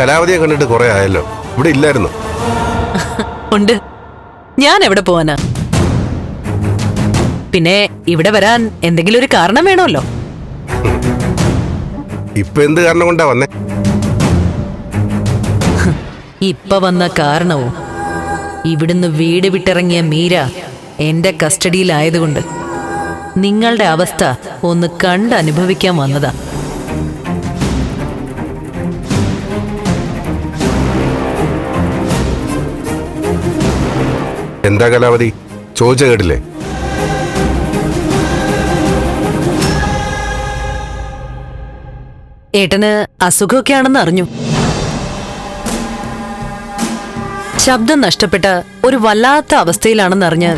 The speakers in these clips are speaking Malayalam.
കലാവതിയെ കണ്ടിട്ട് കുറെ ആയല്ലോ. ഇവിടെ ഇല്ലായിരുന്നു. ഉണ്ട്. ഞാൻ എവിടെ പോവാനാ? പിന്നെ ഇവിടെ വരാൻ എന്തെങ്കിലും ഒരു കാരണം വേണമല്ലോ. ഇപ്പൊ എന്ത് കാരണം കൊണ്ടാ വന്നേ? ഇപ്പൊ വന്ന കാരണവും ഇവിടുന്ന് വീട് വിട്ടിറങ്ങിയ മീര എന്റെ കസ്റ്റഡിയിലായതുകൊണ്ട് നിങ്ങളുടെ അവസ്ഥ ഒന്ന് കണ്ട് അനുഭവിക്കാൻ വന്നതാ. എന്താ കലാവതി? ചോദിച്ച കേട്ടില്ലേ? ഏട്ടന് അസുഖമൊക്കെ ആണെന്ന് അറിഞ്ഞു. ശബ്ദം നഷ്ടപ്പെട്ട ഒരു വല്ലാത്ത അവസ്ഥയിലാണെന്ന് അറിഞ്ഞ്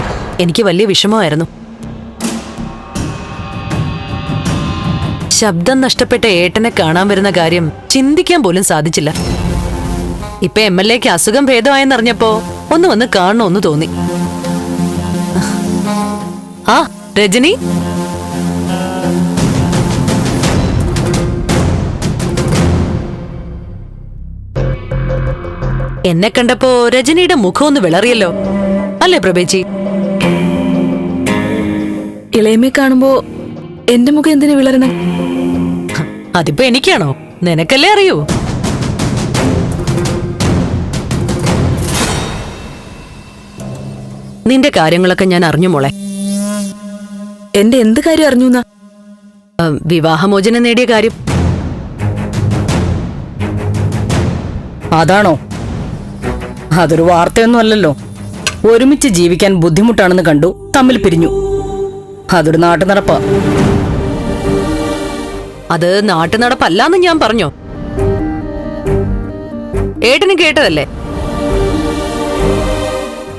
എനിക്ക് വലിയ വിഷമമായിരുന്നു. ശബ്ദം നഷ്ടപ്പെട്ട ഏട്ടനെ കാണാൻ വരുന്ന കാര്യം ചിന്തിക്കാൻ പോലും സാധിച്ചില്ല. ഇപ്പൊ എം എൽ എക്ക് അസുഖം ഭേദമായെന്നറിഞ്ഞപ്പോ ഒന്ന് വന്ന് കാണണമെന്ന് തോന്നി. ആ രജനി? എന്നെ കണ്ടപ്പോ രജനിയുടെ മുഖം ഒന്ന് വിളറിയല്ലോ. അല്ലേ പ്രഭേജി ഇളയമ്മയെ കാണുമ്പോ എന്റെ മുഖം എന്തിനു വിളരണം അതിപ്പോ എനിക്കാണോ? നിനക്കല്ലേ അറിയൂ? നിന്റെ കാര്യങ്ങളൊക്കെ ഞാൻ അറിഞ്ഞു മോളെ. എന്റെ എന്ത് കാര്യം അറിഞ്ഞു വിവാഹമോചനം നേടിയ കാര്യം. അതാണോ? അതൊരു വാർത്തയൊന്നും അല്ലല്ലോ. ഒരുമിച്ച് ജീവിക്കാൻ ബുദ്ധിമുട്ടാണെന്ന് കണ്ടു തമ്മിൽ പിരിഞ്ഞു. അതൊരു നാട്ടു നടപ്പാ അത് നാട്ടു നടപ്പല്ലാന്ന് ഞാൻ പറഞ്ഞോ? ഏട്ടന് കേട്ടതല്ലേ?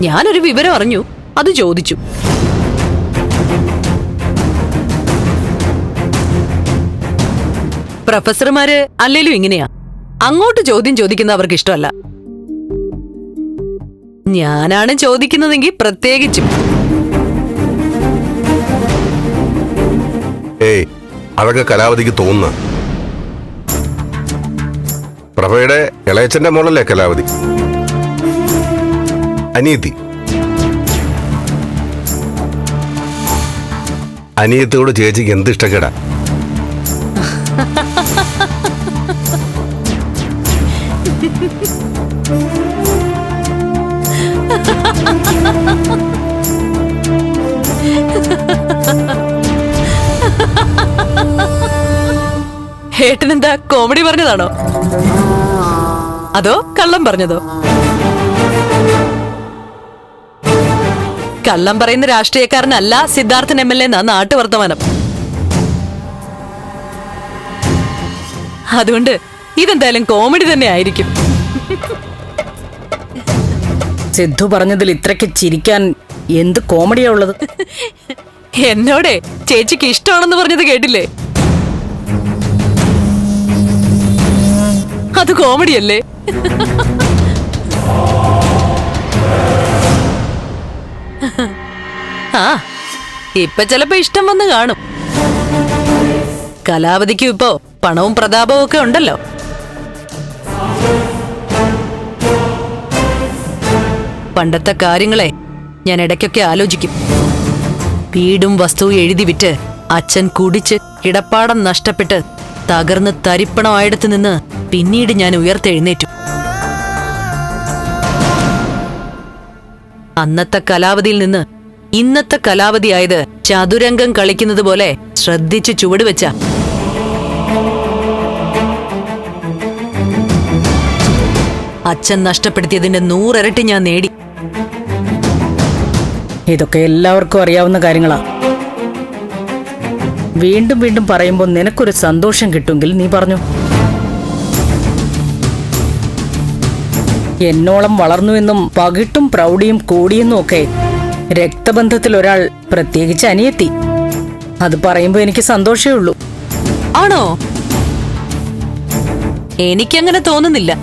ഞാനൊരു വിവരം അറിഞ്ഞു. അത് ചോദിച്ചു. പ്രൊഫസർമാര് അല്ലേലും ഇങ്ങനെയാ? അങ്ങോട്ട് ചോദ്യം ചോദിക്കുന്ന അവർക്ക് ഇഷ്ടമല്ല. ഞാനാണ് ചോദിക്കുന്നതെങ്കിൽ പ്രത്യേകിച്ചും. ഏയ് കലാവതിക്ക് തോന്നുന്ന. പ്രഭയുടെ ഇളയച്ചന്റെ മോളല്ലേ കലാവതി? അനിയത്തി അനിയത്തിയോട് ചേച്ചിക്ക് എന്ത് ഇഷ്ടക്കേടാ? ഹേട്ടനെന്താ കോമഡി പറഞ്ഞതാണോ? അതോ കള്ളം പറഞ്ഞതോ? കള്ളം പറയുന്ന രാഷ്ട്രീയക്കാരനല്ല സിദ്ധാർത്ഥൻ എം എൽ എ നാട്ടുവർത്തമാനം. അതുകൊണ്ട് ഇതെന്തായാലും കോമഡി തന്നെ ആയിരിക്കും. സിദ്ധു പറഞ്ഞതിൽ ഇത്രയ്ക്ക് ചിരിക്കാൻ എന്ത് കോമഡിയാ ഉള്ളത്? എന്നോടെ ചേച്ചിക്ക് ഇഷ്ടമാണെന്ന് പറഞ്ഞത് കേട്ടില്ലേ? അത് കോമഡിയല്ലേ ആ ഇപ്പൊ ചിലപ്പോ ഇഷ്ടം വന്ന് കാണും. കലാവതിക്കും ഇപ്പോ പണവും പ്രതാപവും ഒക്കെ ഉണ്ടല്ലോ. പണ്ടത്തെ കാര്യങ്ങളെ ഞാൻ ഇടയ്ക്കൊക്കെ ആലോചിക്കും. വീടും വസ്തുവും എഴുതി വിറ്റ് അച്ഛൻ കുടിച്ച് ഇടപ്പാടം നഷ്ടപ്പെട്ട് തകർന്ന് തരിപ്പണമായിടത്ത് നിന്ന് പിന്നീട് ഞാൻ ഉയർത്തെഴുന്നേറ്റു. അന്നത്തെ കലാവതിയിൽ നിന്ന് ഇന്നത്തെ കലാവധിയായത് ചതുരംഗം കളിക്കുന്നത് പോലെ ശ്രദ്ധിച്ച് ചുവടുവെച്ച അച്ഛൻ നഷ്ടപ്പെടുത്തിയതിന്റെ നൂറിരട്ടി ഞാൻ നേടി. ഇതൊക്കെ എല്ലാവർക്കും അറിയാവുന്ന കാര്യങ്ങളാ. വീണ്ടും വീണ്ടും പറയുമ്പോൾ നിനക്കൊരു സന്തോഷം കിട്ടുമെങ്കിൽ നീ പറഞ്ഞു. എന്നോളം വളർന്നുവെന്നും പകിട്ടും പ്രൗഢിയും കൂടിയെന്നും ഒക്കെ രക്തബന്ധത്തിൽ ഒരാൾ പ്രത്യേകിച്ച് അനിയത്തി. അത് പറയുമ്പോ എനിക്ക് സന്തോഷമേ ഉള്ളൂ. ആണോ? എനിക്കങ്ങനെ തോന്നുന്നില്ല.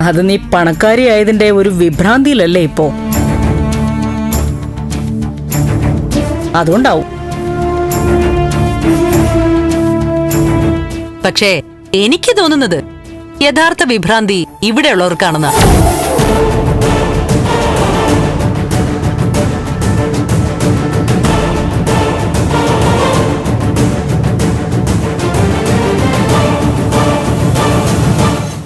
അത് നീ പണക്കാരിയായതിന്റെ ഒരു വിഭ്രാന്തിയിലല്ലേ ഇപ്പോ? അതുകൊണ്ടാവും. പക്ഷേ എനിക്ക് തോന്നുന്നത് യഥാർത്ഥ വിഭ്രാന്തി ഇവിടെയുള്ളവർക്കാണെന്നാ